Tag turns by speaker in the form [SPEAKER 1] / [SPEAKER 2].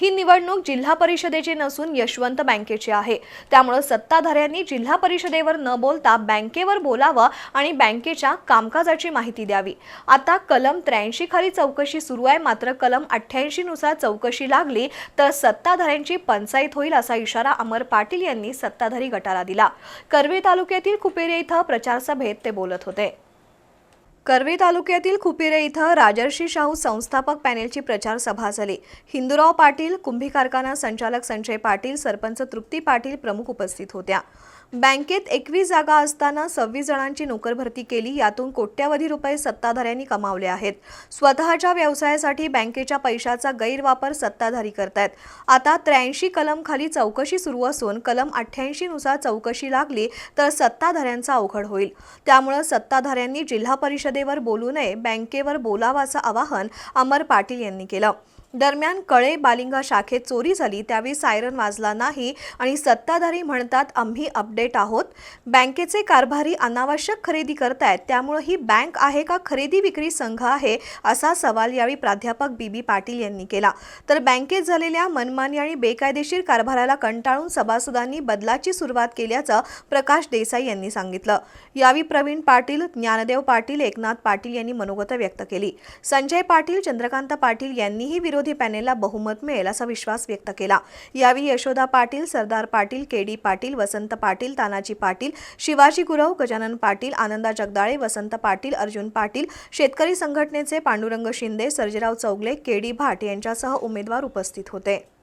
[SPEAKER 1] ही निवडणूक जिल्हा परिषदेची नसून यशवंत बँकेची आहे. त्यामुळे सत्ताधाऱ्यांनी जिल्हा परिषदेवर न बोलता बँकेवर बोलावं आणि बँकेच्या कामकाजाची माहिती द्यावी. आता कलम त्र्याऐंशी खाली चौकशी सुरू आहे. मात्र कलम अठ्ठ्याऐंशी नुसार चौकशी लागली तर सत्ताधाऱ्यांची पंचायत होईल असा इशारा अमर पाटील यांनी सत्ताधारी गटाला दिला. कर्वे तालुक्यातील कुपेरे इथं प्रचारसभेत ते बोलत होते. करवी तालुक्यातील खुपिरे इथं राजर्षी शाहू संस्थापक पॅनेलची प्रचार सभा झाली. हिंदुराव पाटील कुंभी कारखाना संचालक संजय पाटील सरपंच तृप्ती पाटील प्रमुख उपस्थित होत्या. बँकेत एकवीस जागा असताना सव्वीस जणांची नोकर भरती केली यातून कोट्यावधी रुपये सत्ताधाऱ्यांनी कमावले आहेत. स्वतःच्या व्यवसायासाठी बँकेच्या पैशाचा गैरवापर सत्ताधारी करतायत. आता त्र्याऐंशी कलम खाली चौकशी सुरू असून कलम अठ्ठ्याऐंशी नुसार चौकशी लागली तर सत्ताधाऱ्यांचा अवघड होईल. त्यामुळं सत्ताधाऱ्यांनी जिल्हा परिषदेवर बोलू नये बँकेवर बोलावं असं आवाहन अमर पाटील यांनी केलं. दरम्यान कळे बालिंगा शाखेत चोरी झाली त्यावेळी सायरन वाजला नाही आणि सत्ताधारी म्हणतात आम्ही अपडेट आहोत. बँकेचे कारभारी अनावश्यक खरेदी करतायत त्यामुळे ही बँक आहे का खरेदी विक्री संघ आहे? असा सवाल यावेळी प्राध्यापक बी बी पाटील यांनी केला. तर बँकेत झालेल्या मनमानी आणि बेकायदेशीर कारभाराला कंटाळून सभासदांनी बदलाची सुरुवात केल्याचं प्रकाश देसाई यांनी सांगितलं. यावेळी प्रवीण पाटील ज्ञानदेव पाटील एकनाथ पाटील यांनी मनोगत व्यक्त केली. संजय पाटील चंद्रकांत पाटील यांनीही विरोध विरोधी पॅनेलला बहुमत मिळेल असा विश्वास व्यक्त केला. यावेळी यशोदा पाटील सरदार पाटील के डी पाटील वसंत पाटील तानाजी पाटील शिवाजी गुरव गजानन पाटील आनंदा जगदाळे वसंत पाटील अर्जुन पाटील शेतकरी संघटनेचे पांडुरंग शिंदे सर्जेराव चौगले के डी भाट यांच्यासह उमेदवार उपस्थित होते.